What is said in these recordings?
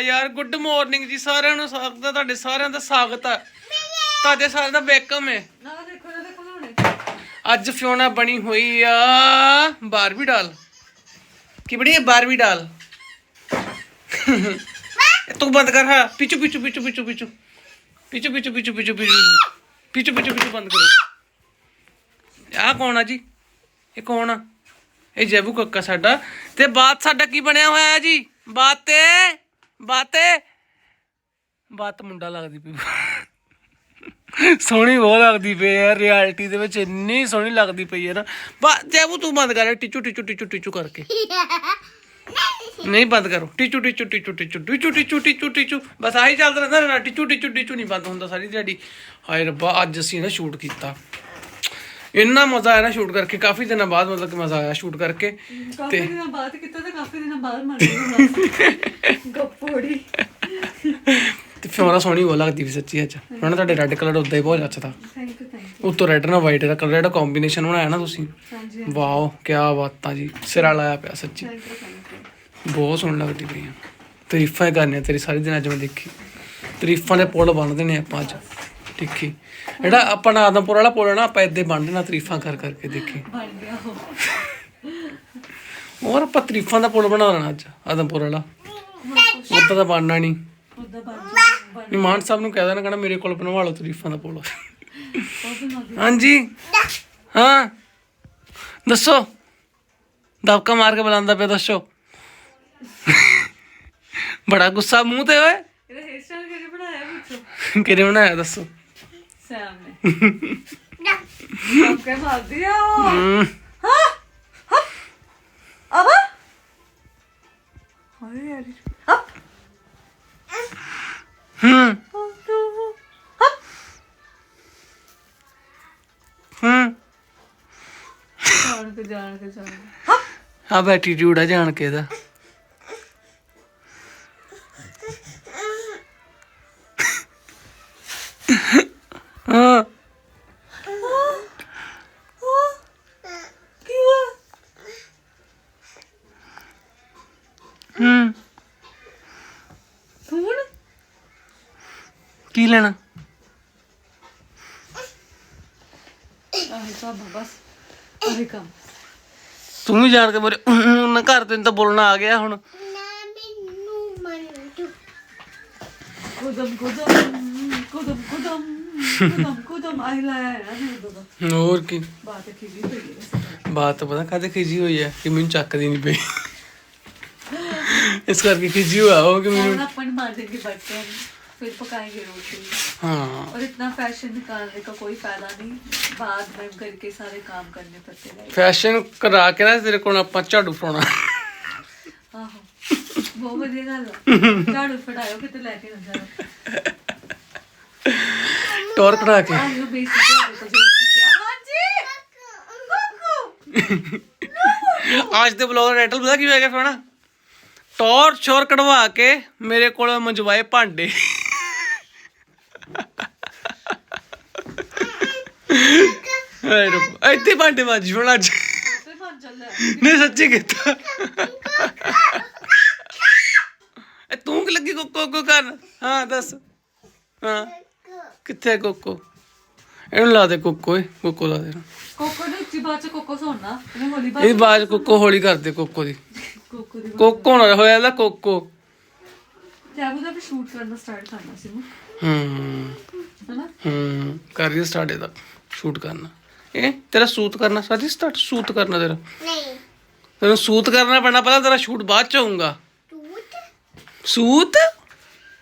ਯਾਰ good morning ਜੀ ਸਾਰਿਆਂ ਨੂੰ ਸਵਾਗਤ ਹੈ ਤੁਹਾਡੇ ਸਾਰਿਆਂ ਦਾ ਸਵਾਗਤ ਹੈ ਤੁਹਾਡੇ ਸਾਰਿਆਂ ਦਾ ਵੈਲਕਮ ਹੈ ਨਾ ਦੇਖੋ ਨਾ ਦੇਖੋ ਨਾ ਹੁਣੇ। ਅੱਜ ਫਿਓਨਾ ਬਣੀ ਹੋਈ ਆ ਬਾਰਬੀ ਡਾਲ ਕੀ ਬਣੀ ਹੈ ਬਾਰਬੀ ਡਾਲ ਤੂੰ ਬੰਦ ਕਰ ਹਾਂ। ਪਿੱਛੂ ਪਿੱਛੂ ਪਿੱਛੂ ਪਿੱਛੂ ਪਿੱਛੂ। ਪਿੱਛੂ ਪਿੱਛੂ ਪਿੱਛੂ ਪਿੱਛੂ ਪਿੱਛੂ। ਪਿੱਛੂ ਪਿੱਛੂ ਪਿੱਛੂ ਬੰਦ ਕਰੋ। ਆਹ ਕੌਣ ਆ ਜੀ? ਇਹ ਕੌਣ ਆ? ਇਹ ਜੈਬੂ ਕੱਕਾ ਸਾਡਾ। ਤੇ ਬਾਤ ਸਾਡਾ ਕੀ ਬਣਿਆ ਹੋਇਆ ਹੈ ਜੀ? ਬਾਤੇ ਬਾਤੇ। ਬਾਤ ਮੁੰਡਾ ਲੱਗਦੀ ਪਈ। ਸੋਹਣੀ ਬਹੁਤ ਲੱਗਦੀ ਪਈ ਯਾਰ ਰਿਐਲਿਟੀ ਦੇ ਵਿੱਚ ਇੰਨੀ ਸੋਹਣੀ ਲੱਗਦੀ ਪਈ ਹੈ ਨਾ। ਬਾ, ਜੈਬੂ ਤੂੰ ਬੰਦ ਕਰ, ਟਿਚੂ ਟਿਚੂ ਟਿਚੂ ਟਿਚੂ ਕਰਕੇ। ਨਹੀਂ ਬੰਦ ਕਰੋ। ਟਿਚੂ ਟਿਚੂ ਟਿਚੂ ਟਿਚੂ ਟਿਚੂ ਟਿਚੂ ਟਿਚੂ ਟਿਚੂ। ਬਸ ਆਹੀ ਚੱਲਦਾ ਰਹਿੰਦਾ ਨਾ, ਟਿਚੂ ਟਿਚੂ ਟਿਚੂ ਨਹੀਂ ਬੰਦ ਹੁੰਦਾ ਸਾਰੀ ਦਿਹਾੜੀ। ਹਾਏ ਰੱਬਾ, ਅੱਜ ਅਸੀਂ ਨਾ ਸ਼ੂਟ ਕੀਤਾ। ਇੰਨਾ ਮਜ਼ਾ ਆਇਆ ਨਾ ਸ਼ੂਟ ਕਰਕੇ ਕਾਫੀ ਦਿਨਾਂ ਬਾਅਦ ਮਤਲਬ ਕਿ ਮਜ਼ਾ ਆਇਆ ਸ਼ੂਟ ਕਰਕੇ। ਕਾਫੀ ਦਿਨਾਂ ਬਾਅਦ ਕੀਤਾ ਤਾਂ ਕਾਫੀ ਦਿਨਾਂ ਬਾਅਦ ਮਰ ਗਈ ਗੱਪੋੜੀ। ਤੇ ਫਿਓਰਾ ਸੋਹਣੀ ਬਹੁਤ ਲੱਗਦੀ ਵੀ ਸੱਚੀ ਅੱਜ। ਉਹਨਾਂ ਤੁਹਾਡੇ ਰੈੱਡ ਕਲਰ ਉਦਾਂ ਹੀ ਬਹੁਤ ਜੱਚਦਾ ਥੈਂਕ ਯੂ ਥੈਂਕ ਯੂ ਉੱਤੋਂ ਰੈੱਡ ਨਾਲ ਵਾਈਟ ਦਾ ਕਲਰ ਦਾ ਕੰਬੀਨੇਸ਼ਨ ਬਣਾਇਆ ਨਾ ਤੁਸੀਂ। ਹਾਂਜੀ ਵਾਓ ਕੀ ਬਾਤਾਂ ਜੀ। ਸਿਰਾ ਲਾਇਆ ਪਿਆ ਸੱਚੀ। ਬਹੁਤ ਸੋਹਣੀ ਲੱਗਦੀ ਪਈ ਆ। ਤਾਰੀਫਾਂ ਕਰਨੀਆਂ ਤੇਰੀ ਸਾਰੀ ਦਿਨ ਅੱਜ ਮੈਂ ਦੇਖੀ। ਤਾਰੀਫਾਂ ਦੇ ਪੁੱਲ ਬੰਨਦੇ ਨੇ ਆਪਾਂ ਅੱਜ। ਦੇਖੀ। ਜਿਹੜਾ ਆਪਣਾ ਆਦਮਪੁਰ ਵਾਲਾ ਪੁੱਲ ਨਾ ਆਪਾਂ ਇੱਦੇ ਬੰਨ ਦੇਣਾ ਤਾਰੀਫਾਂ ਕਰ ਕਰਕੇ ਦੇਖੀ। ਬਣ ਗਿਆ ਉਹ ਹੋਰ ਆਪਾਂ ਤਾਰੀਫਾਂ ਦਾ ਪੁੱਲ ਬਣਾ ਲੈਣਾ ਅੱਜ ਆਦਮਪੁਰ ਵਾਲਾ। ਉੱਦਾਂ ਤਾਂ ਬਣਨਾ ਨਹੀਂ। ਉਹਦਾ ਬਣ ਗਿਆ ਬਣ ਨਹੀਂ ਮਾਨ ਸਾਹਿਬ ਨੂੰ ਕਹਿ ਦੇਣਾ ਕਹਿੰਦਾ ਮੇਰੇ ਕੋਲ ਬਣਵਾ ਲਓ ਤਾਰੀਫਾਂ ਦਾ ਪੁੱਲ। ਉਹ ਹਾਂਜੀ। ਹਾਂ। ਦੱਸੋ। ਦਬਕਾ ਮਾਰ ਕੇ ਬੁਲਾਉਂਦਾ ਪਿਆ ਦੱਸੋ। ਬੜਾ ਗੁੱਸਾ ਮੂੰਹ ਤੇ ਓਏ। ਇਹਦਾ ਹੇਅਰ ਸਟਾਈਲ ਕਿਹਨੇ ਬਣਾਇਆ ਪੁੱਛੋ? ਕਿਹਨੇ ਬਣਾਇਆ ਦੱਸੋ। Selmi. Şapkayı bak diyor. Hmm. Ha? Hop. Ama. Hayır. Hop. Hı. Oldu. Hop. Hı. ਜਾਣ ਕੇ ਜਾਣ ਕੇ ਜਾਣ ਕੇ। ਹਪ। ਆ ਬੈਟੀਟਿਊਡ ਆ ਜਾਣ ਕੇ ਦਾ ਕੀ ਲੈਣਾ? ਆਹੇ ਸਭ ਬਸ ਆਹੇ ਕੰਮ। ਤੂੰ ਵੀ ਜਾਣ ਕੇ ਮੇਰੇ ਨਾ ਘਰ ਤੈਨੂੰ ਤਾਂ ਬੋਲਣਾ ਆ ਗਿਆ ਹੁਣ। ਕੁਦਮ ਕੁਦਮ ਕੁਦਮ ਕੁਦਮ ਕੁਦਮ ਕੁਦਮ ਆਈ ਲਾਇਆ ਹੈ ਨਾ ਮੇਰੇ ਦੋ ਹੋਰ ਕੀ? ਬਾਤ ਹੈ। ਬਾਤ ਤਾਂ ਪਤਾ ਕਾਹਦੇ ਖਿਜੀ ਹੋਈ ਹੈ ਕਿ ਮੈਨੂੰ ਚੱਕਦੀ ਨਹੀਂ ਪਈ। ਇਸ ਕਰਕੇ ਖਿਜੀ ਹੋਇਆ ਹੋ ਕਿ ਮੈਨੂੰ और अपन मारेंगे बर्तन फिर पकाएंगे रोटी ਹਾਂ और इतना फैशन निकालने का कोई फायदा नहीं बाद में घर के सारे काम करने पड़ते हैं ਫੈਸ਼ਨ ਕਰਾ ਕੇ ਨਾ ਤੇਰੇ ਕੋਲ ਆਪਾਂ ਝਾੜੂ ਫੜਾਉਣਾ आहो बहुत बढ़िया गल है झाड़ू फटायो किते लेके ना जाओ ਟੋਰ ਕਢਾ ਕੇ आयो बेसी झाड़ू तो जल्दी क्या हां जी कुकू ਅੱਜ ਦੇ ਬਲੌਗ ਦਾ ਟਾਈਟਲ ਪਤਾ ਕੀ ਹੋਏਗਾ ਫਿਰ ਨਾ ਟੋਰ ਛੋਰ ਕਢਵਾ ਕੇ ਮੇਰੇ ਕੋਲ ਮੰਜਵਾਏ ਭਾਂਡੇ। ਹਾਏ ਰੱਬ, ਇੱਥੇ ਭਾਂਡੇ ਵੱਜ ਹੁਣ ਅੱਜ। ਨਹੀਂ ਸੱਚੀ ਕੀਤਾ। ਇਹ ਤੂੰ ਕਿ ਲੱਗੀ ਕੋਕੋ ਕੋ ਕਰ ਹਾਂ, ਦੱਸ। ਹਾਂ। ਕਿੱਥੇ ਕੋਕੋ? ਇਹਨੂੰ ਲਾ ਦੇ ਕੋਕੋ ਏ ਕੋਕੋ ਲਾ ਦੇ कोको ने उच्ची बात से कोको सोना ने होली बात ਇਹ ਬਾਜ ਕੋਕੋ ਹੌਲੀ ਕਰ ਦੇ ਕੋਕੋ ਦੀ कोको दी ਕੋਕੋ ਨਾ ਹੋਇਆ ਇਹਦਾ ਕੋਕੋ क्या बोला भी शूट करना स्टार्ट करना सी मैं ਹੂੰ है ना ਹੂੰ ਕਰ ਰਹੀ ਸਟਾਰਟ ਇਹਦਾ ਸ਼ੂਟ ਕਰਨਾ ਇਹ ਤੇਰਾ ਸੂਤ ਕਰਨਾ ਸਾਡੀ ਸਟਾਰਟ ਸੂਤ ਕਰਨਾ ਤੇਰਾ ਨਹੀਂ ਤੈਨੂੰ ਸੂਤ ਕਰਨਾ ਪੈਣਾ ਪਹਿਲਾਂ ਤੇਰਾ ਸ਼ੂਟ ਬਾਅਦ ਚ ਹੋਊਗਾ ਟੂਟ ਸੂਤ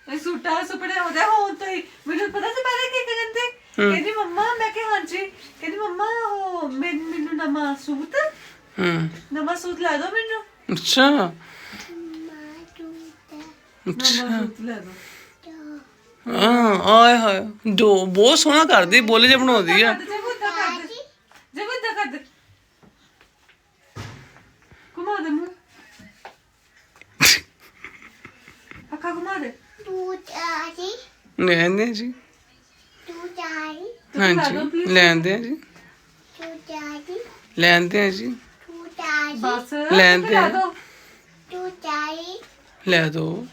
ਇਹ ਸੂਟਾ ਸੁਪਨੇ ਹੁੰਦੇ ਹੋਣ ਤੋਂ ਹੀ ਮੈਨੂੰ ਪਤਾ ਸੀ ਪਹਿਲੇ ਕੀ ਕਹਿੰਦੇ ਕਹਿੰਦੀ ਮੰਮਾ ਮੈਂ ਕਿ ਹਾਂਜੀ। ਕਹਿੰਦੀ ਮੰਮਾ ਉਹ ਮੈਨ- ਮੈਨੂੰ ਨਵਾਂ ਸੂਟ। ਹੂੰ। ਨਵਾਂ ਸੂਟ ਲੈ ਦਿਓ ਮੈਨੂੰ। ਅੱਛਾ। ਨਵਾਂ ਸੂਟ ਲੈ ਦਿਓ ਹਾਂ ਆਏ ਹਾਏ। ਜੋ ਬਹੁਤ ਸੋਹਣਾ ਕਰਦੀ ਬੋਲੇ ਜੇ ਬਣਾਉਂਦੀ ਆ। ਜੇ ਬੁੱਧਾ ਕਰ ਦੇ ਜੇ ਬੁੱਧਾ ਕਰ ਦੇ। ਘੁਮਾ ਦੇ ਮੂੰਹ। ਅੱਖਾਂ ਘੁਮਾ ਦੇ। ਟੂਟ ਆਜੀ ਲੈਂਦੇ ਆ ਜੀ। ਹਾਂਜੀ ਲੈਂਦੇ ਆ ਜੀ। ਲੈਂਦੇ ਆ ਜੀ। ਬਸ। ਲੈ ਆ। ਲੈ ਦੋ।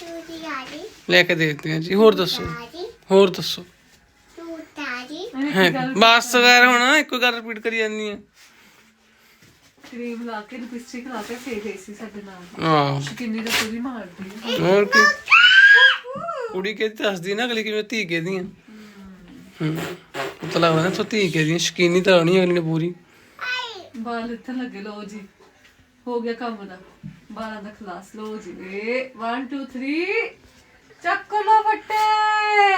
ਤੂੰ ਜਾਰੀ ਲੈ ਕੇ ਦੇ ਦਿੱਤੇ ਆ ਜੀ। ਹੋਰ ਦੱਸੋ। ਜਾਰੀ ਹੋਰ ਦੱਸੋ। ਤੂੰ ਜਾਰੀ ਇਹਨੇ ਹੈ ਕੀ ਗੱਲ ਬਸ ਵਗੈਰਾ ਹੁਣ ਇੱਕੋ ਗੱਲ ਰਿਪੀਟ ਕਰੀ ਜਾਂਦੀ ਆ। ਕਰੀਮ ਲਾ ਕੇ ਲਿਪਸਟਿਕ ਲਾ ਕੇ ਫੇਰ ਗਈ ਸੀ ਸਾਡੇ ਨਾਲ। ਆਹ। ਸ਼ਕਿੰਨੀ ਦਾ ਪੂਰੀ ਮਾਰਦੀ ਹੈ। ਹੋਰ ਕੀ। ਕੁੜੀ ਕੇ ਦੱਸਦੀ ਨਾ ਅਗਲੀ ਕਿਵੇਂ ਧੀ ਕੇ ਦੀਆਂ ਹੂੰ ਪਤਾ ਲੱਗਦਾ ਨਾ ਤੂੰ ਧੀ ਕੇ ਦੀਆਂ ਸ਼ਕੀਨੀ ਤਾਂ ਨਹੀਂ ਅਗਲੀ ਨੇ ਪੂਰੀ। ਬਾਲ ਇੱਥੇ ਲੱਗੇ ਲਓ ਜੀ। ਹੋ ਗਿਆ ਕੰਮ ਦਾ। ਬਾਲਾਂ ਦਾ ਖਲਾਸ ਲਓ ਜੀ। ਏ 1 2 3 ਚੱਕ ਲੋ ਫੱਟੇ।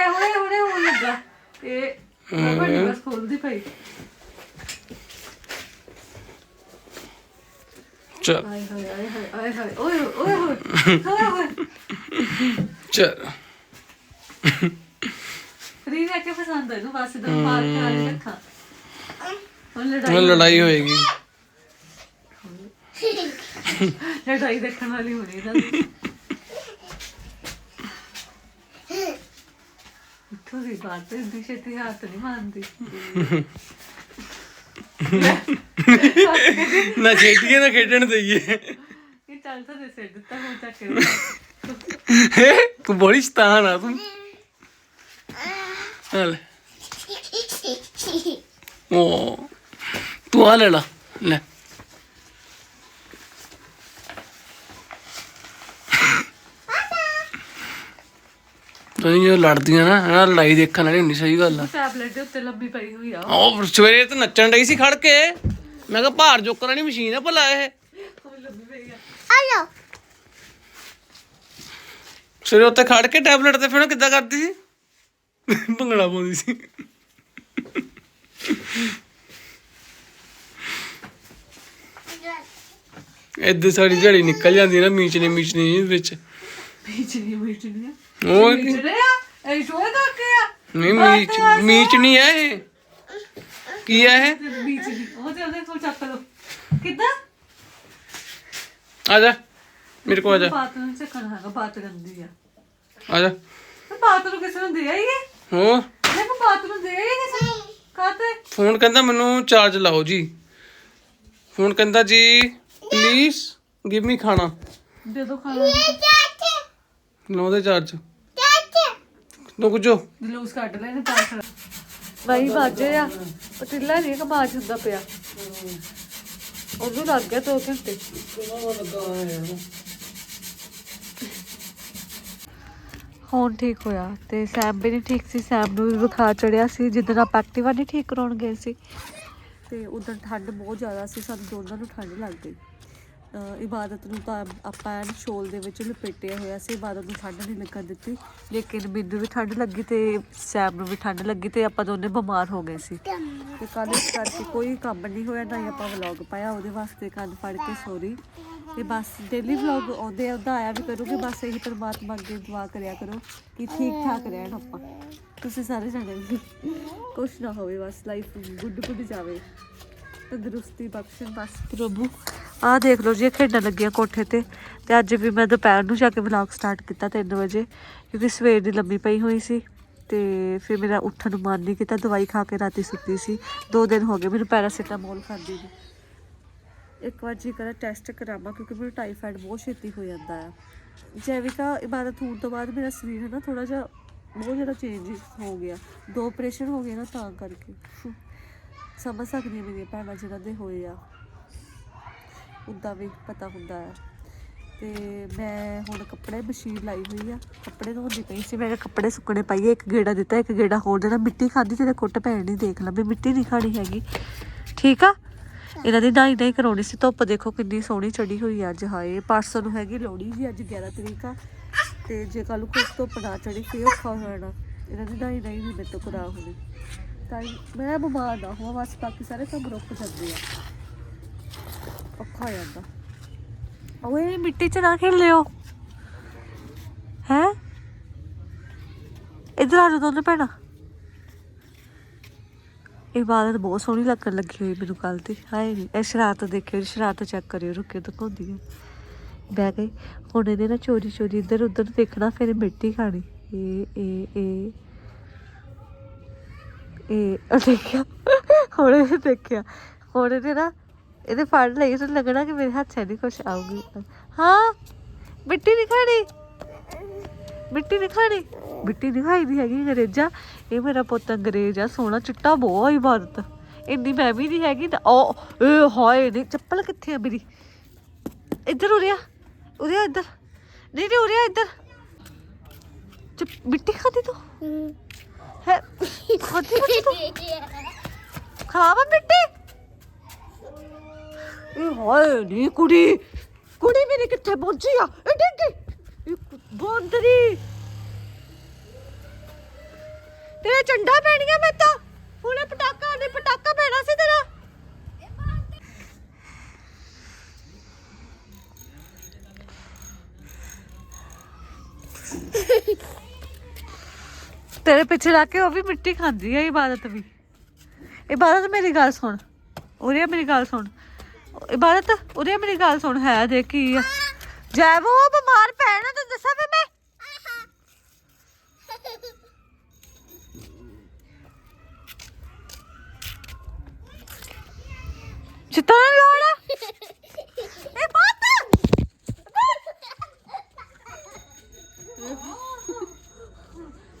ਹੁਣੇ ਹੁਣੇ ਹੋਣ ਲੱਗਾ। ਇਹ ਵੱਡੀ ਬਸ ਖੋਲਦੀ ਪਈ। ਚਲ। ਆਏ ਹਾਏ ਆਏ ਹਾਏ ਆਏ ਹਾਏ। ਓਏ ਓਏ ਓਏ। ਓਏ ਓਏ ਚਲ। ਨੇ ਕੇ ਪਸੰਦ ਹੈ ਨੂੰ ਬਸ ਦਾ ਮਾਰ ਕੇ ਵਾਲੀ ਰੱਖਾਂ। ਹੁਣ ਹੁਣ ਲੜਾਈ ਲੜਾਈ ਹੋਏਗੀ। ਲੜਾਈ ਦੇਖਣ ਵਾਲੀ ਹੋਣੀ ਦੀ। ਇੱਥੋਂ ਦੀ ਬਾਤ ਹੈ ਦੀ ਛੇਤੀ ਹੱਥ ਨਹੀਂ ਮੰਨਦੀ ਨਾ ਖੇਡੀਏ ਨਾ ਖੇਡਣ ਦਈਏ। ਇਹ ਚੱਲ ਤਾਂ ਦੇ ਸਿਰ ਦਿੱਤਾ ਹੁਣ ਚੱਕ ਕੇ ਤੂੰ ਬੜੀ ਸ਼ਤਾਨ ਆ ਤੂੰ। ਹਲ ਓ ਤੂੰ ਆ ਲੈ ਲਾ ਲੈ ਤੁਸੀਂ ਜੋ ਲੜਦੀਆਂ ਨਾ ਇਹਨਾਂ ਲੜਾਈ ਦੇਖਣ ਵਾਲੀ ਹੁੰਦੀ ਸਹੀ ਗੱਲ ਆ ਟੈਬਲੇਟ ਦੇ ਉੱਤੇ ਲੰਬੀ ਪਈ ਹੋਈ ਆ ਉਹ ਸਵੇਰੇ ਤੇ ਨੱਚਣ ਡਈ ਸੀ ਖੜ ਕੇ ਮੈਂ ਕਿਹਾ ਭਾਰ ਚੁੱਕਣ ਵਾਲੀ ਮਸ਼ੀਨ ਆ ਭਲਾ ਇਹ ਸਵੇਰੇ ਉੱਤੇ ਖੜ ਕੇ ਟੈਬਲੇਟ ਤੇ ਫਿਰ ਉਹ ਕਿੱਦਾਂ ਕਰਦੀ ਸੀ ਭੰਗੜਾ ਪਾਉਂਦੀ ਸੀ। ਇੱਦਾਂ ਸਾਰੀ ਦਿਹਾੜੀ ਨਿਕਲ ਜਾਂਦੀ ਨਾ ਮੀਚਨੇ ਮੀਚਨੇ ਵਿੱਚ। ਪੀਚਣੀ ਪੀਚਣੀ ਉਹ ਕੀ- ਪੀਚਣੇ ਆ? ਇਹ ਸ਼ੋਏ ਕਰਕੇ ਆ? ਨਹੀਂ ਮੀਚ ਮੀਚਣੀ ਹੈ ਇਹ। ਕੀ ਹੈ ਇਹ? ਪੀਚਣੀ ਉਹ ਤੇ ਉਹਦੇ ਕੋਲ ਚੱਕ ਲੋ ਕਿੱਦਾਂ? ਆ ਜਾ। ਮੇਰੇ ਕੋਲ ਆ ਜਾ। ਬਾਤ ਨੂੰ ਚੱਕਣਾ ਹੈਗਾ ਬਾਤ ਗੰਦੀ ਆ। ਆ ਜਾ। ਬਾਤ ਨੂੰ ਕਿਸੇ ਨੂੰ ਦੇ ਆਈਏ ਹੋਰ ਮੈਂ ਕੋ ਬਾਤ ਨੂੰ ਦੇ ਆਈਏ ਕਿਸੇ ਕਾਤੇ ਫੋਨ ਕਹਿੰਦਾ ਮੈਨੂੰ ਚਾਰਜ ਲਾਓ ਜੀ। ਫੋਨ ਕਹਿੰਦਾ ਜੀ ਪਲੀਜ਼ ਗਿਵ ਮੀ ਖਾਣਾ। ਦੇ ਦੋ ਖਾਣਾ। ਚਾਚੇ ਲਾਓ ਦੇ ਚਾਰਜ। ਰੁਕ ਜੋ ਜਲੂਸ ਕੱਢ ਲੈ ਨੇ ਪਾਸ ਬਾਈ ਬਾਜੇ ਆ। ਪਤੀਲਾ ਨਹੀਂ ਕਮਾਜ ਹੁੰਦਾ ਪਿਆ। ਉਹਨੂੰ ਲੱਗ ਗਿਆ 2 ਘੰਟੇ। ਹੁਣ ਠੀਕ ਹੋਇਆ ਤੇ ਸੈਮ ਵੀ ਨਹੀਂ ਠੀਕ ਸੀ, ਸੈਮ ਨੂੰ ਵੀ ਬੁਖਾਰ ਚੜਿਆ ਸੀ, ਜਿੱਦਣ ਆਪਾਂ ਐਕਟਿਵਾ ਨਹੀਂ ਠੀਕ ਕਰਾਉਣ ਗਏ ਸੀ। ਤੇ ਉਦੋਂ ਠੰਡ ਬਹੁਤ ਜ਼ਿਆਦਾ ਸੀ, ਸਾਨੂੰ ਦੋਨਾਂ ਨੂੰ ਠੰਡ ਲੱਗ ਗਈ। ਅਹ ਇਬਾਦਤ ਨੂੰ ਤਾਂ ਆਪਾਂ ਐਨ ਸ਼ੋਲ ਦੇ ਵਿੱਚ ਲਪੇਟਿਆ ਹੋਇਆ ਸੀ, ਇਬਾਦਤ ਨੂੰ ਠੰਡ ਨਹੀਂ ਲੱਗਣ ਦਿੱਤੀ। ਲੇਕਿਨ ਮੈਨੂੰ ਵੀ ਠੰਡ ਲੱਗੀ ਤੇ ਸੈਮ ਨੂੰ ਵੀ ਠੰਡ ਲੱਗੀ ਤੇ ਆਪਾਂ ਦੋਨੇ ਬਿਮਾਰ ਹੋ ਗਏ ਸੀ। ਤੇ ਕੱਲ ਇਸ ਕਰਕੇ ਕੋਈ ਕੰਮ ਨਹੀਂ ਹੋਇਆ, ਨਾ ਹੀ ਆਪਾਂ ਵਲੌਗ ਪਾਇਆ ਉਹਦੇ ਵਾਸਤੇ, ਕੰਨ ਫੜ ਕੇ ਸੌਰੀ ਤੇ ਬਸ ਡੇਲੀ ਵਲੌਗ ਆਉਂਦੇ ਆਉਂਦਾ ਆਇਆ ਵੀ ਕਰੂਗੇ ਬਸ ਇਹੀ ਪਰਮਾਤਮਾ ਅੱਗੇ ਦੁਆ ਕਰਿਆ ਕਰੋ ਕਿ ਠੀਕ ਠਾਕ ਰਹਿਣ ਆਪਾਂ। ਤੁਸੀਂ ਸਾਰੇ ਜਣੇ ਵੀ ਕੁਛ ਨਾ ਹੋਵੇ, ਬਸ ਲਾਈਫ ਗੁੱਡ ਗੁੱਡ ਜਾਵੇ। ਤੰਦਰੁਸਤੀ ਬਖਸ਼ਣ ਬਸ। ਪ੍ਰਭੂ, ਆਹ ਦੇਖ ਲਓ ਜੀ ਖੇਡਣ ਲੱਗੀਆਂ ਕੋਠੇ ਤੇ। ਤੇ ਅੱਜ ਵੀ ਮੈਂ ਦੁਪਹਿਰ ਨੂੰ ਜਾ ਕੇ ਵਲੌਗ ਸਟਾਰਟ ਕੀਤਾ 3 ਵਜੇ, ਕਿਉਂਕਿ ਸਵੇਰ ਦੀ ਲੰਮੀ ਪਈ ਹੋਈ ਸੀ। ਤੇ ਫਿਰ ਮੇਰਾ ਉੱਠਣ ਨੂੰ ਮਨ ਨਹੀਂ ਕੀਤਾ, ਦਵਾਈ ਖਾ ਕੇ ਰਾਤੀ ਸੁੱਤੀ ਸੀ। ਦੋ ਦਿਨ ਹੋ ਗਏ, ਮੈਨੂੰ ਪੈਰਾਸੀਟਾਮੋਲ ਖਾਂਦੀ ਨੂੰ। ਇੱਕ ਵਾਰ ਜੀ ਕਰਾ ਟੈਸਟ ਕਰਾਵਾਂ, ਕਿਉਂਕਿ ਮੈਨੂੰ ਟਾਈਫਾਈਡ ਬਹੁਤ ਛੇਤੀ ਹੋ ਜਾਂਦਾ ਆ। ਜੈਵਿਕਾ, ਇਬਾਦਤ ਹੋਣ ਤੋਂ ਬਾਅਦ ਮੇਰਾ ਸਰੀਰ ਹੈ ਨਾ ਥੋੜਾ ਜਿਹਾ ਬਹੁਤ ਜ਼ਿਆਦਾ ਚੇਂਜ ਹੋ ਗਿਆ। ਦੋ ਆਪਰੇਸ਼ਨ ਹੋ ਗਏ ਨਾ ਤਾਂ ਕਰਕੇ। ਸਮਝ ਸਕਦੀ ਹਾਂ ਮੇਰੀਆਂ ਭੈਣਾਂ ਜਿਹਨਾਂ ਦੇ ਹੋਏ ਆ। ਉੱਦਾਂ ਵੀ ਪਤਾ ਹੁੰਦਾ ਹੈ ਤੇ ਮੈਂ ਹੁਣ ਕੱਪੜੇ ਮਸ਼ੀਨ ਲਾਈ ਹੋਈ ਆ। ਕੱਪੜੇ ਧੋਂਦੀ ਪਈ ਸੀ। ਮੈਂ ਕੱਪੜੇ ਸੁੱਕਣੇ ਪਾਈਏ, ਇੱਕ ਗੇੜਾ ਦਿੱਤਾ, ਇੱਕ ਗੇੜਾ ਹੋਰ। ਦੇਣਾ ਮਿੱਟੀ ਖਾਦੀ ਤੇ ਕੁੱਟ ਪੈਣ ਨਹੀਂ ਦੇਖ ਲਾ। ਵੀ ਮਿੱਟੀ ਨਹੀਂ ਖਾਣੀ ਹੈਗੀ। ਠੀਕ ਆ? ਇਹਨਾਂ ਦੀ ਨਾਈ ਨਹੀਂ ਕਰਾਉਣੀ ਸੀ। ਧੁੱਪ ਦੇਖੋ ਕਿੰਨੀ ਸੋਹਣੀ ਚੜੀ ਹੋਈ ਆ ਅੱਜ, ਹਾਏ। ਪਰਸੋਂ ਨੂੰ ਹੈਗੀ ਲੋਹੜੀ ਜੀ, ਅੱਜ 11 ਤਰੀਕ ਆ। ਤੇ ਜੇ ਕੱਲ ਨੂੰ ਕੁਝ ਧੁੱਪ ਨਾ ਚੜੀ ਫੇਰ ਔਖਾ ਹੋ ਜਾਣਾ। ਇਹਨਾਂ ਦੀ ਨਾਈ ਨਹੀਂ ਵੀ ਮੇਰੇ ਤੋਂ ਕਰਾ ਹੋਣੀ ਤਾਂ ਹੀ ਮੈਂ ਬਿਮਾਰ ਨਾ ਹੋਵਾਂ, ਬਸ ਬਾਕੀ ਸਾਰੇ ਕੰਮ ਰੁਕ ਜਾਂਦੇ ਆ। ਔਖਾ ਹੋ ਜਾਂਦਾ। ਓਏ ਮਿੱਟੀ 'ਚ ਨਾ ਖੇਲਿਓ ਹੈ? ਇਧਰ ਆ ਜਾਓ ਦੋਨੇ ਭੈਣਾਂ। ਇਬਾਦਤ ਬਹੁਤ ਸੋਹਣੀ ਲੱਗਣ ਲੱਗੀ ਹੋਈ ਮੈਨੂੰ ਕੱਲ ਦੀ। ਹਾਏ ਨਹੀਂ ਇਹ ਸ਼ਰਾਰਤ ਦੇਖਿਓ ਸ਼ਰਾਰਤ ਚੈੱਕ ਕਰਿਓ, ਰੁਕੇ ਦਿਖਾਉਂਦੀ ਆ ਬਹਿ ਗਈ। ਹੁਣ ਇਹਨੇ ਨਾ ਚੋਰੀ ਚੋਰੀ ਇੱਧਰ ਉੱਧਰ ਦੇਖਣਾ, ਫਿਰ ਮਿੱਟੀ ਖਾਣੀ। ਇਹ ਇਹ ਇਹ ਇਹ ਉਹ ਦੇਖਿਆ। ਹੁਣ ਇਹ ਦੇਖਿਆ। ਹੁਣ ਇਹਨੇ ਨਾ, ਇਹਦੇ ਫੜ ਲਈ ਤੇ ਲੱਗਣਾ ਕਿ ਮੇਰੇ ਹੱਥ 'ਚ ਨਹੀਂ ਕੁਛ, ਆਊਗੀ। ਹਾਂ, ਮਿੱਟੀ ਨਹੀਂ ਖਾਣੀ। ਮਿੱਟੀ ਨਹੀਂ। ਖਾਣੀ ਮਿੱਟੀ ਨਹੀਂ ਖਾਈਦੀ ਹੈਗੀ ਅੰਗਰੇਜ਼ਾ। ਇਹ ਮੇਰਾ ਪੁੱਤ ਅੰਗਰੇਜ਼ ਆ, ਸੋਹਣਾ ਚਿੱਟਾ ਬਹੁਤ ਇਬਾਦਤ ਇੰਨੀ ਮੈਂ ਵੀ ਨਹੀਂ ਹੈਗੀ ਤਾਂ ਉਹ, ਇਹ ਹਾਏ ਨਹੀਂ ਚੱਪਲ ਕਿੱਥੇ ਆ ਮੇਰੀ? ਇੱਧਰ ਉਰਿਆ ਉਰਿਆ ਇੱਧਰ। ਨਹੀਂ ਨਹੀਂ ਉਰਿਆ ਇੱਧਰ। ਚੁੱਪ, ਮਿੱਟੀ ਖਾਦੀ ਤੂੰ? ਹੈ ਖਾਦੀ ਮਿੱਟੀ ਤੂੰ? ਖਾਵਾ ਮਿੱਟੀ? ਇਹ ਹਾਏ ਨੀ ਕੁੜੀ। ਕੁੜੀ ਮੇਰੀ ਕਿੱਥੇ ਪਹੁੰਚੀ ਆ? ਇਹ ਡਿੱਗੀ ਬੋਂਦਰੀ। ਤੇਰੇ ਚੰਡਾ ਪੈਣੀਆਂ ਮੈਂ ਤਾਂ। ਹੁਣੇ ਪਟਾਕਾ ਨੇ ਪਟਾਕਾ ਪੈਣਾ ਸੀ ਤੇਰਾ। ਤੇਰੇ ਪਿੱਛੇ ਲਾ ਕੇ ਉਹ ਵੀ ਮਿੱਟੀ ਖਾਂਦੀ ਹੈ ਇਬਾਦਤ ਵੀ। ਇਬਾਦਤ ਮੇਰੀ ਗੱਲ ਸੁਣ। ਉਰੇ ਮੇਰੀ ਗੱਲ ਸੁਣ। ਇਬਾਦਤ, ਉਰੇ ਮੇਰੀ ਗੱਲ ਸੁਣ। ਹੈ ਦੇਖੀ ਆ। ਜੈਵੋ ਬਿਮਾਰ ਪੈਣਾ ਤੈਨੂੰ ਦੱਸਾਂ ਵੀ ਮੈਂ ਚਿੱਤਰ ਲੋੜਾ ਇਹ ਬਾਤ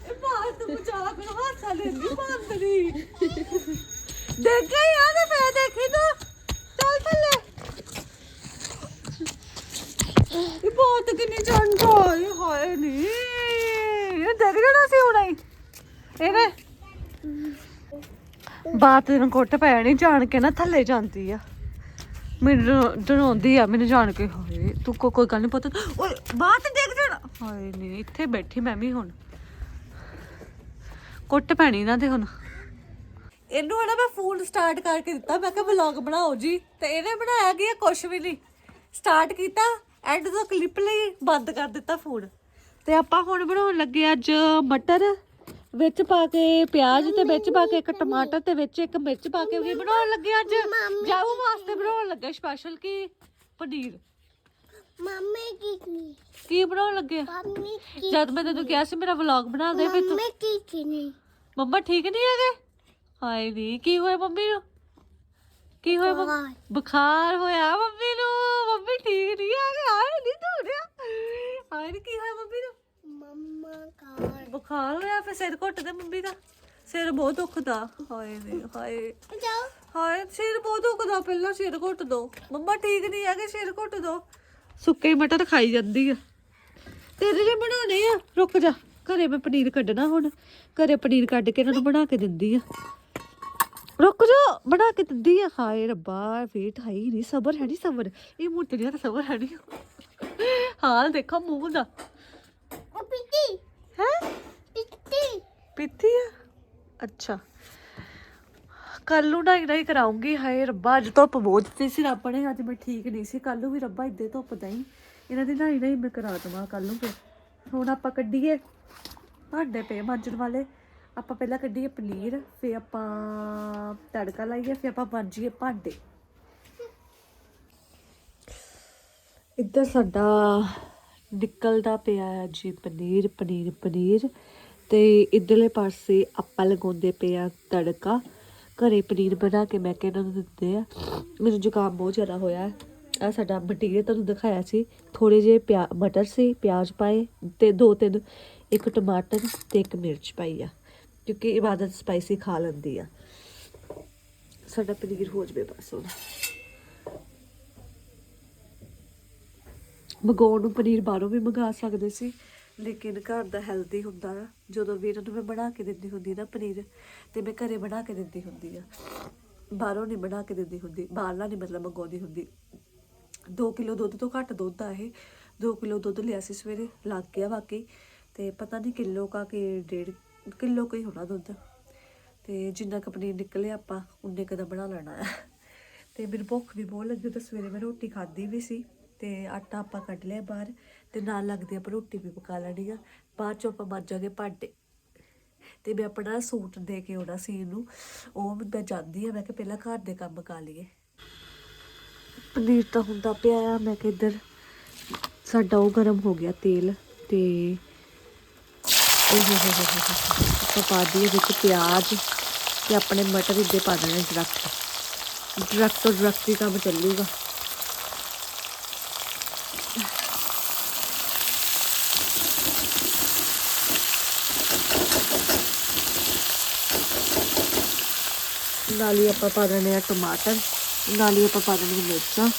ਇਹ ਬਾਤ ਬਚਾ ਕੇ ਹਾਸਾ ਲੈਂਦੀ ਬਾਂਦਰੀ ਦੇਖ ਗਈ ਆ ਤੇ ਫੇਰ ਦੇਖੀ ਤੂੰ ਚੱਲ ਥੱਲੇ ਇਹ ਬਹੁਤ ਕਿੰਨੀ ਚੰਗਾ ਇਹ ਹਾਏ ਨੀ ਇਹ ਦੇਖ ਜਣਾ ਸੀ ਹੁਣੇ ਹੀ ਇਹਨੇ ਬਾਤ ਨੂੰ ਕੁੱਟ ਪੈਣੀ, ਜਾਣ ਕੇ ਨਾ ਥੱਲੇ ਜਾਂਦੀ ਆ। ਮੈਨੂੰ ਡਰਾਉਂਦੀ ਆ, ਮੈਨੂੰ ਜਾਣ ਕੇ, ਹਾਏ, ਤੂੰ ਕੋ, ਕੋਈ ਗੱਲ ਨਹੀਂ ਪਤਾ। ਓਏ ਬਾਤ ਦੇਖ ਜਣਾ ਹਾਏ ਨੀ, ਇੱਥੇ ਬੈਠੀ ਮੈਂ ਵੀ ਹੁਣ। ਕੁੱਟ ਪੈਣੀ ਨਾ ਤੇ ਹੁਣ। ਇਹਨੂੰ ਹਨਾ ਮੈਂ ਫੋਨ ਸਟਾਰਟ ਕਰਕੇ ਦਿੱਤਾ। ਮੈਂ ਕਿਹਾ ਵਲੌਗ ਬਣਾਓ ਜੀ। ਤੇ ਇਹਨੇ ਬਣਾਇਆ ਗਿਆ ਕੁਛ ਵੀ ਨਹੀਂ ਸਟਾਰਟ ਕੀਤਾ ਐਂਡ ਤੋਂ ਕਲਿੱਪ ਲਈ ਬੰਦ ਕਰ ਦਿੱਤਾ ਫੋਨ ਤੇ ਆਪਾਂ ਹੁਣ ਬਣਾਉਣ ਲੱਗੇ ਅੱਜ ਮਟਰ। ਵਿੱਚ ਪਾ ਕੇ ਪਿਆਜ਼ ਤੇ ਵਿੱਚ ਪਾ ਕੇ ਇੱਕ ਟਮਾਟਰ ਤੇ ਵਿੱਚ ਇੱਕ ਮਿਰਚ ਪਾ ਕੇ ਵੀ ਬਣਾਉਣ ਲੱਗੇ ਅੱਜ। ਜਾਊ ਵਾਸਤੇ ਬਣਾਉਣ ਲੱਗੇ ਸਪੈਸ਼ਲ ਕੀ? ਪਨੀਰ। ਮੰਮੀ ਕੀ ਕੀ ਬਣਾਉਣ ਲੱਗੇ? ਮੰਮੀ ਕੀ ਜਦ ਮੈਂ ਤੈਨੂੰ ਕਿਹਾ ਸੀ ਮੇਰਾ ਵਲੌਗ ਬਣਾ ਦੇ ਫਿਰ ਤੂੰ। ਮੰਮੀ ਕੀ ਕੀ ਨਹੀਂ ਮੰਮਾ ਠੀਕ ਨਹੀਂ ਹੈਗੇ? ਹਾਏ ਨੀ ਕੀ ਹੋਇਆ ਮੰਮੀ ਨੂੰ? ਕੀ ਹੋਇਆ ਮੰਮ- ਬੁਖਾਰ। ਹੋਇਆ ਮੰਮੀ ਨੂੰ। ਮੰਮੀ ਠੀਕ ਨਹੀਂ ਹੈਗੇ ਹਾਏ ਨਹੀਂ ਧੋੜਿਆ ਹਾਏ ਨੀ ਕੀ ਹੋਇਆ ਮੰਮੀ ਨੂੰ? ਬੁਖਾਰ। ਹੋਇਆ ਫਿਰ ਸਿਰ ਘੁੱਟਦੇ ਮੰਮੀ ਦਾ। ਸਿਰ ਬਹੁਤ ਦੁਖਦਾ। ਹਾਏ ਨੀ ਹਾਏ। ਜਾਓ। ਹਾਏ ਸਿਰ ਬਹੁਤ ਦੁਖਦਾ। ਪਹਿਲਾਂ ਸਿਰ ਘੁੱਟ ਦੋ। ਮੰਮਾ ਠੀਕ ਨਹੀਂ ਹੈਗੇ ਸਿਰ ਘੁੱਟ ਦੋ। ਸੁੱਕੇ ਮਟਰ ਖਾਈ ਜਾਂਦੀ ਆ। ਤੇਰੇ ਜੇ ਬਣਾਉਣੇ ਆ। ਰੁਕ ਜਾ। ਘਰੇ ਮੈਂ ਪਨੀਰ ਕੱਢਣਾ ਹੁਣ। ਘਰੇ ਪਨੀਰ ਕੱਢ ਕੇ ਇਹਨਾਂ ਨੂੰ ਬਣਾ ਕੇ ਦਿੰਦੀ ਆ। ਰੁਕ ਜਾ। ਬਣਾ ਕੇ ਦਿੰਦੀ ਆ। ਹਾਏ ਰੱਬਾ ਵੇਟ ਹਾਈ ਨਹੀਂ। ਸਬਰ ਹੈ ਨਹੀਂ ਸਬਰ। ਇਹ ਮੁੱਟੜੀਆਂ ਦਾ ਸਬਰ ਹੈ ਨਹੀਂ। ਹਾਲ ਦੇਖੋ ਮੂੰਹ ਦਾ। ਉਹ ਹੈ? ਪੀਤੀ। ਆ? ਅੱਛਾ। ਕੱਲ ਨੂੰ ਨਹੀਂ ਨਹੀਂ ਕਰਾਉਂਗੀ ਹਾਏ ਰੱਬਾ ਅੱਜ ਧੁੱਪ ਬਹੁਤ ਤੇ ਸੀ ਰੱਬ ਨੇ ਅੱਜ ਮੈਂ ਠੀਕ ਨਹੀਂ ਸੀ। ਕੱਲ ਨੂੰ ਵੀ ਰੱਬਾ ਇੱਦੇ ਧੁੱਪ ਦਈ ਇਹਨਾਂ ਦੀ ਨਹੀਂ ਨਹੀਂ ਮੈਂ ਕਰਾ ਦਵਾਂ ਕੱਲ ਨੂੰ ਫਿਰ। ਹੁਣ ਆਪਾਂ ਕੱਢੀਏ ਭਾਂਡੇ ਪਏ ਮਾਂਜਣ ਵਾਲੇ। ਆਪਾਂ ਪਹਿਲਾਂ ਕੱਢੀਏ ਪਨੀਰ ਫਿਰ ਆਪਾਂ ਤੜਕਾ ਲਾਈਏ ਫਿਰ ਆਪਾਂ ਮਾਂਜੀਏ ਭਾਂਡੇ। ਇੱਧਰ ਸਾਡਾ ਨਿਕਲਦਾ ਪਿਆ ਹੈ ਜੀ ਪਨੀਰ ਪਨੀਰ ਪਨੀਰ ਤੇ ਇਧਰਲੇ ਪਾਸੇ ਆਪਾਂ ਲਗਾਉਂਦੇ ਪਏ ਆ ਤੜਕਾ। ਘਰੇ ਪਨੀਰ ਬਣਾ ਕੇ ਮੈਂ ਕਿ ਇਹਨਾਂ ਨੂੰ ਦਿੱਤੇ ਆ। ਮੈਨੂੰ ਜ਼ੁਕਾਮ ਬਹੁਤ ਜ਼ਿਆਦਾ ਹੋਇਆ ਆ ਸਾਡਾ ਮਟੀਰੀਅਲ ਤੁਹਾਨੂੰ ਦਿਖਾਇਆ ਸੀ। ਥੋੜੇ ਜਿਹੇ ਪਿਆ, ਮਟਰ ਸੀ, ਪਿਆਜ਼ ਪਾਏ ਤੇ ਦੋ ਤਿੰਨ, ਇੱਕ ਟਮਾਟਰ ਤੇ ਇੱਕ ਮਿਰਚ ਪਾਈ ਆ, ਕਿਉਂਕਿ ਇਬਾਦਤ ਸਪਾਈਸੀ ਖਾ ਲੈਂਦੀ ਆ। ਸਾਡਾ ਪਨੀਰ ਹੋ ਜਵੇ ਬਸ ਹੁਣ। ਮੰਗਾਉਣ ਨੂੰ ਪਨੀਰ ਬਾਹਰੋਂ ਵੀ ਮੰਗਾ ਸਕਦੇ ਸੀ। ਲੇਕਿਨ ਘਰ ਦਾ ਹੈਲਦੀ ਹੁੰਦਾ ਆ। ਜਦੋਂ ਵੀ ਇਹਨਾਂ ਨੂੰ ਮੈਂ ਬਣਾ ਕੇ ਦਿੰਦੀ ਹੁੰਦੀ ਨਾ ਪਨੀਰ, ਤੇ ਮੈਂ ਘਰੇ ਬਣਾ ਕੇ ਦਿੰਦੀ ਹੁੰਦੀ ਆ। ਬਾਹਰੋਂ ਨਹੀਂ ਬਣਾ ਕੇ ਦਿੰਦੀ ਹੁੰਦੀ, ਬਾਹਰਲਾ ਨਹੀਂ ਮਤਲਬ ਮੰਗਾਉਂਦੀ ਹੁੰਦੀ। 2 ਕਿਲੋ ਦੁੱਧ ਤੋਂ ਘੱਟ ਦੁੱਧ ਆ ਇਹ। 2 ਕਿਲੋ ਦੁੱਧ ਲਿਆ ਸੀ ਸਵੇਰੇ, ਲੱਗ ਗਿਆ ਬਾਕੀ ਤੇ ਪਤਾ ਨਹੀਂ ਕਿਲੋ ਕਾ ਕਿ ਡੇਢ ਕਿਲੋ ਕੋਈ ਹੋਣਾ ਦੁੱਧ। ਤੇ ਜਿੰਨਾ ਕੁ ਪਨੀਰ ਨਿਕਲੇ ਆਪਾਂ, ਉਨੇ ਕੁ ਬਣਾ ਲੈਣਾ ਆ। ਤੇ ਮੈਨੂੰ ਭੁੱਖ ਵੀ ਬਹੁਤ ਲੱਗੀ ਤਾਂ ਸਵੇਰੇ ਮੈਂ ਰੋਟੀ ਖਾਧੀ ਵੀ ਸੀ। ਤੇ ਆਟਾ ਆਪਾਂ ਕੱਢ ਲਿਆ ਬਾਹਰ ਤੇ ਨਾਲ ਲੱਗਦੀ ਆਪਾਂ ਰੋਟੀ ਵੀ ਪਕਾ ਲੈਣੀ ਆ। ਬਾਅਦ ਚੋਂ ਆਪਾਂ ਮਰ ਜਾਗੇ ਭਾਂਡੇ। ਤੇ ਮੈਂ ਆਪਣਾ ਸੂਟ ਦੇ ਕੇ ਆਉਣਾ ਸੀ ਇਹਨੂੰ। ਉਹ ਮੈਂ ਜਾਂਦੀ ਆ, ਮੈਂ ਕਿ ਪਹਿਲਾਂ ਘਰ ਦੇ ਕੰਮ ਕਰ ਲਈਏ। ਪਨੀਰ ਤਾਂ ਹੁੰਦਾ ਪਿਆ ਆ, ਮੈਂ ਕਿ ਇੱਧਰ ਸਾਡਾ ਉਹ ਗਰਮ ਹੋ ਗਿਆ ਤੇਲ ਤੇ ਉਹ ਹੋ ਹੋ ਹੋ ਪਾ ਦਈਏ ਵਿੱਚ ਪਿਆਜ਼ ਤੇ ਆਪਣੇ ਮਟਰ ਇੱਦੇ ਪਾ ਦੇਣੇ ਡਰੈਕਟ ਡਰੈਕਟ ਤੋਂ ਡਰੈਕਟ ਹੀ ਕੰਮ ਚੱਲੂਗਾ। ਨਾਲ ਹੀ ਆਪਾਂ ਪਾ ਦੇਣੇ ਆ ਟਮਾਟਰ, ਨਾਲ ਹੀ ਆਪਾਂ ਪਾ ਦੇਣੀਆਂ ਮਿਰਚਾਂ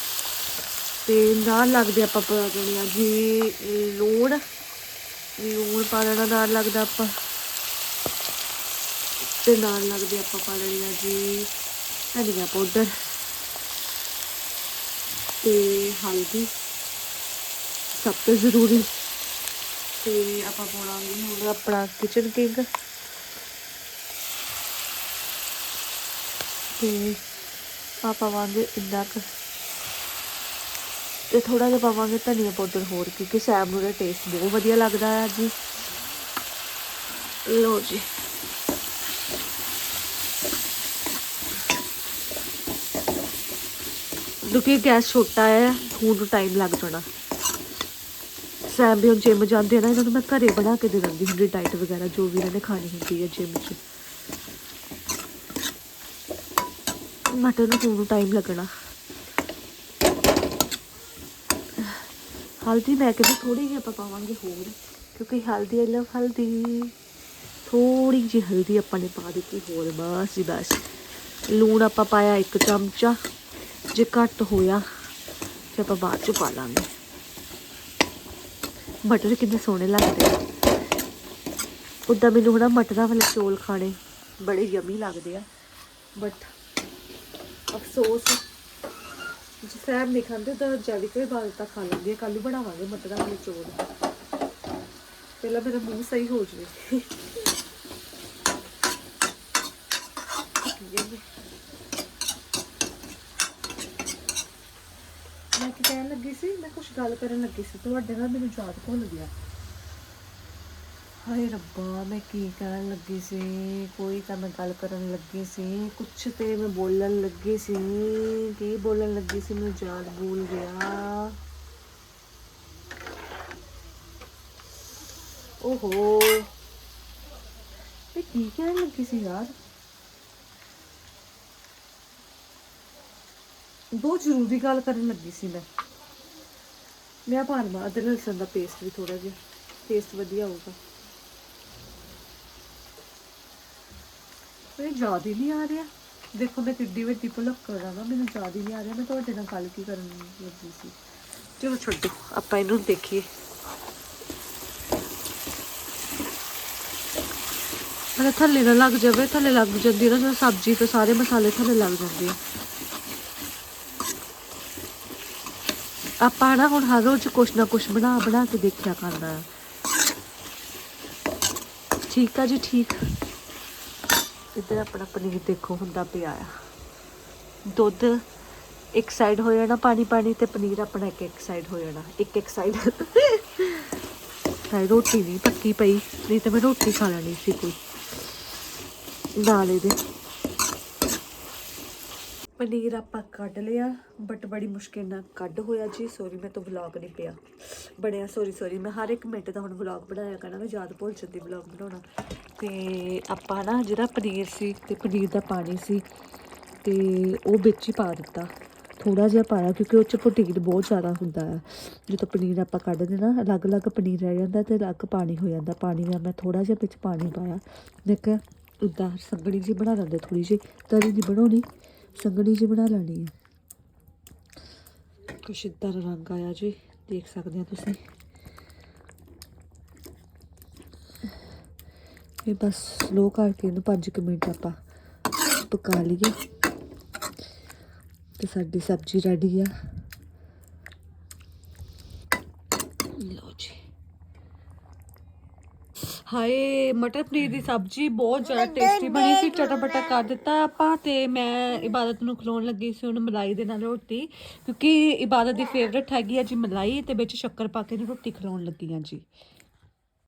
ਤੇ ਨਾਲ ਲੱਗਦੇ ਆਪਾਂ ਪਾ ਦੇਣੇ ਆ ਜੀ ਲੂਣ ਲੂਣ ਪਾ ਦੇਣਾ, ਨਾਲ ਲੱਗਦਾ ਆਪਾਂ ਤੇ ਨਾਲ ਲੱਗਦੇ ਆਪਾਂ ਪਾ ਦੇਣੀ ਆ ਜੀ ਧਨੀਆ ਪਾਊਡਰ ਤੇ ਹਲਦੀ, ਸਭ ਤੋਂ ਜ਼ਰੂਰੀ ਤੇ ਆਪਾਂ ਪਾਉਣਾਂਗੇ ਹੁਣ ਆਪਣਾ ਕਿਚਨ ਕਿੰਗ ਤੇ ਆ ਪਾਵਾਂਗੇ ਇੰਨਾ ਕੁ ਤੇ ਥੋੜਾ ਜਿਹਾ ਪਾਵਾਂਗੇ ਧਨੀਆ ਪਾਊਡਰ ਹੋਰ ਕਿਉਂਕਿ ਸੈਮ ਦਾ ਟੇਸਟ ਬਹੁਤ ਵਧੀਆ ਲੱਗਦਾ ਹੈ ਜੀ। ਲੋ ਜੀ। ਕਿਉਂਕਿ ਗੈਸ ਛੋਟਾ ਹੈ ਹੁਣ ਨੂੰ ਟਾਈਮ ਲੱਗ ਜਾਣਾ। ਸੈਮ ਵੀ ਹੁਣ ਜਿਮ ਜਾਂਦੇ ਆ ਨਾ, ਇਹਨਾਂ ਨੂੰ ਮੈਂ ਘਰੇ ਬਣਾ ਕੇ ਦੇ ਦਿੰਦੀ ਹੁੰਦੀ ਡਾਈਟ ਵਗੈਰਾ ਜੋ ਵੀ ਇਹਨਾਂ ਨੇ ਖਾਣੀ ਹੁੰਦੀ ਹੈ ਜਿਮ 'ਚ। ਮਟਰ ਨੂੰ ਹੁਣ ਨੂੰ ਟਾਈਮ ਲੱਗਣਾ। ਹਲਦੀ ਮੈਂ ਕਹਿੰਦੀ ਥੋੜੀ ਜਿਹੀ ਆਪਾਂ ਪਾਵਾਂਗੇ ਹੋਰ, ਕਿਉਂਕਿ ਹਲਦੀ ਆਈ ਲਵ ਹਲਦੀ। ਥੋੜੀ ਜਿਹੀ ਹਲਦੀ ਆਪਾਂ ਨੇ ਪਾ ਦਿੱਤੀ ਹੋਰ, ਬਸ ਜੀ ਬਸ। ਲੂਣ ਆਪਾਂ ਪਾਇਆ ਇੱਕ ਚਮਚਾ, ਜੇ ਘੱਟ ਹੋਇਆ ਤੇ ਆਪਾਂ ਬਾਅਦ ਚ ਪਾ ਲਾਂਗੇ। ਮਟਰ ਕਿੰਨੇ ਸੋਹਣੇ ਲੱਗਦੇ ਆ। ਉਦਾਂ ਮੈਨੂੰ ਹਨਾ ਮਟਰਾਂ ਵਾਲੇ ਚੌਲ ਖਾਣੇ ਬੜੇ ਯਮੀ ਲੱਗਦੇ ਆ ਬਟ ਅਫਸੋਸ। ਜੇ ਸੈਮ ਨਹੀਂ ਖਾਂਦੇ, ਤਾਂ ਜੈਵੀ ਕੋਈ ਬਾਲ ਤਾਂ ਖਾ ਲੈਂਦੀ ਹੈ ਕੱਲ ਨੂੰ ਬਣਾਵਾਂਗੇ ਮਟਰਾਂ ਵਾਲੇ ਚੌਲ। ਪਹਿਲਾਂ ਮੇਰਾ ਮੂੰਹ ਸਹੀ ਹੋ ਜਾਵੇ। ਮੈਂ ਕੀ ਕਹਿਣ ਲੱਗੀ ਸੀ? ਮੈਂ ਕੁਝ ਗੱਲ ਕਰਨ ਲੱਗੀ ਸੀ। ਤੁਹਾਡੇ ਨਾਲ ਮੈਨੂੰ ਯਾਦ ਭੁੱਲ ਗਿਆ। ਹਾਏ ਰੱਬਾ, ਮੈਂ ਕੀ ਕਹਿਣ ਲੱਗੀ ਸੀ? ਕੋਈ ਤਾਂ ਮੈਂ ਗੱਲ ਕਰਨ ਲੱਗੀ ਸੀ। ਕੁਛ ਤੇ ਮੈਂ ਬੋਲਣ ਲੱਗੀ ਸੀ। ਕੀ ਬੋਲਣ ਲੱਗੀ ਸੀ? ਮੈਨੂੰ ਯਾਦ ਭੁੱਲ ਗਿਆ। ਓਹੋ। ਮੈਂ ਕੀ ਕਹਿਣ ਲੱਗੀ ਸੀ ਯਾਰ? ਬਹੁਤ ਜ਼ਰੂਰੀ ਗੱਲ ਕਰਨ ਲੱਗੀ ਸੀ ਮੈਂ। ਮੈਂ ਪਾਣਾ ਅਦਰਕ ਲਸਣ ਦਾ ਪੇਸਟ ਵੀ ਥੋੜਾ ਜਿਹਾ। ਟੇਸਟ ਵਧੀਆ ਹੋਊਗਾ। ਮੈਨੂੰ ਯਾਦ ਹੀ ਨਹੀਂ ਆ ਰਿਹਾ। ਦੇਖੋ ਮੈਂ ਕਿੱਡੀ ਵੱਡੀ ਭੁਲਕ ਕਰਾਂ ਨਾ, ਮੈਨੂੰ ਯਾਦ ਹੀ ਨਹੀਂ ਆ ਰਿਹਾ। ਮੈਂ ਤੁਹਾਡੇ ਨਾਲ ਗੱਲ ਕੀ ਕਰਨ ਲੱਗੀ ਸੀ? ਚਲੋ ਛੱਡੋ, ਆਪਾਂ ਇਹਨੂੰ ਦੇਖੀਏ। ਅਰੇ ਥੱਲੇ ਨਾ ਲੱਗ ਜਾਵੇ, ਥੱਲੇ ਲੱਗ ਜਾਂਦੀ ਨਾ, ਜਦੋਂ ਸਬਜ਼ੀ ਤੇ ਸਾਰੇ ਮਸਾਲੇ ਥੱਲੇ ਲੱਗ ਜਾਂਦੇ ਆ। ਆਪਾਂ ਨਾ ਹੁਣ ਹਰ ਰੋਜ਼ ਕੁਛ ਨਾ ਕੁਛ ਬਣਾ ਬਣਾ ਕੇ ਦੇਖਿਆ ਕਰਨਾ। ਹੈ। ਠੀਕ ਆ ਜੀ, ਠੀਕ। ਇੱਧਰ ਆਪਣਾ ਪਨੀਰ ਦੇਖੋ ਹੁੰਦਾ ਪਿਆ ਆ। ਦੁੱਧ ਇੱਕ ਸਾਈਡ ਹੋ ਜਾਣਾ ਪਾਣੀ ਪਾਣੀ ਤੇ ਪਨੀਰ ਆਪਣਾ ਇੱਕ ਇੱਕ ਸਾਈਡ ਹੋ ਜਾਣਾ, ਇੱਕ ਇੱਕ ਸਾਈਡ ਸਾਈ ਰੋਟੀ ਨਹੀਂ ਪੱਕੀ ਪਈ, ਨਹੀਂ ਤਾਂ ਮੈਂ ਰੋਟੀ ਖਾ ਲੈਣੀ ਸੀ ਕੋਈ। ਨਾਲ ਇਹਦੇ। ਪਨੀਰ ਆਪਾਂ ਕੱਢ ਲਿਆ ਬਟ ਬੜੀ ਮੁਸ਼ਕਿਲ ਨਾਲ ਕੱਢ ਹੋਇਆ ਜੀ ਸੌਰੀ ਮੈਂ ਤਾਂ ਵਲੌਗ ਨਹੀਂ ਪਿਆ। ਬਣਿਆ ਸੌਰੀ ਸੌਰੀ ਮੈਂ ਹਰ ਇੱਕ ਮਿੰਟ ਦਾ ਹੁਣ ਵਲੌਗ ਬਣਾਇਆ ਕਰਨਾ ਮੈਂ ਯਾਦ ਭੁੱਲ ਜਾਂਦੀ ਵਲੌਗ ਬਣਾਉਣਾ। ਤੇ ਆਪਾਂ ਨਾ ਜਿਹੜਾ ਪਨੀਰ ਸੀ ਤੇ ਪਨੀਰ ਦਾ ਪਾਣੀ ਸੀ ਤੇ ਉਹ ਵਿੱਚ ਹੀ ਪਾ ਦਿੱਤਾ। ਥੋੜਾ ਜਿਹਾ ਪਾਇਆ ਕਿਉਂਕਿ ਉਹ ਚ ਪ੍ਰੋਟੀਨ ਬਹੁਤ ਜ਼ਿਆਦਾ ਹੁੰਦਾ ਹੈ ਜਦੋਂ ਪਨੀਰ ਆਪਾਂ ਕੱਢਦੇ ਨਾ, ਅਲੱਗ-ਅਲੱਗ ਪਨੀਰ ਰਹਿ ਜਾਂਦਾ ਤੇ ਅਲੱਗ ਪਾਣੀ ਹੋ ਜਾਂਦਾ। ਪਾਣੀ ਦਾ ਮੈਂ ਥੋੜਾ ਜਿਹਾ ਵਿੱਚ ਪਾਣੀ ਪਾਇਆ। ਦੇਖ ਉਦਾਂ ਸੰਗਣੀ ਜੀ ਬਣਾ ਲੈਂਦੇ ਥੋੜੀ ਜਿਹੀ। ਤਰੀ ਦੀ ਬਣਾਉਣੀ ਸੰਗਣੀ ਜੀ ਬਣਾ ਲੈਣੀ ਹੈ ਕੁਛ ਇੱਦਾਂ ਦਾ ਰੰਗ ਆਇਆ ਜੀ। ਦੇਖ ਸਕਦੇ ਹੋ ਤੁਸੀਂ। ਇਹ ਬਸ ਸਲੋ ਕਰਕੇ ਇਹਨੂੰ 5 ਮਿੰਟ ਆਪਾਂ ਪਕਾ ਲਈਏ। ਤੇ ਸਾਡੀ ਸਬਜ਼ੀ ਰੈਡੀ ਆ ਲਓ ਜੀ ਹਾਏ ਮਟਰ ਪਨੀਰ ਦੀ ਸਬਜ਼ੀ ਬਹੁਤ ਜ਼ਿਆਦਾ ਟੇਸਟੀ ਬਣੀ ਸੀ ਚਟਪਟਾ ਕਰ ਦਿੱਤਾ ਆਪਾਂ ਤੇ ਮੈਂ ਇਬਾਦਤ ਨੂੰ ਖਲੋਣ ਲੱਗੀ ਸੀ ਉਹਨੂੰ ਮਲਾਈ ਦੇ ਨਾਲ ਰੋਟੀ ਕਿਉਂਕਿ ਇਬਾਦਤ ਦੀ ਫੇਵਰਟ ਹੈਗੀ ਆ ਜੀ ਮਲਾਈ ਤੇ ਵਿੱਚ ਸ਼ੱਕਰ ਪਾ ਕੇ ਰੋਟੀ ਖਲਾਉਣ ਲੱਗੀ ਆ ਜੀ।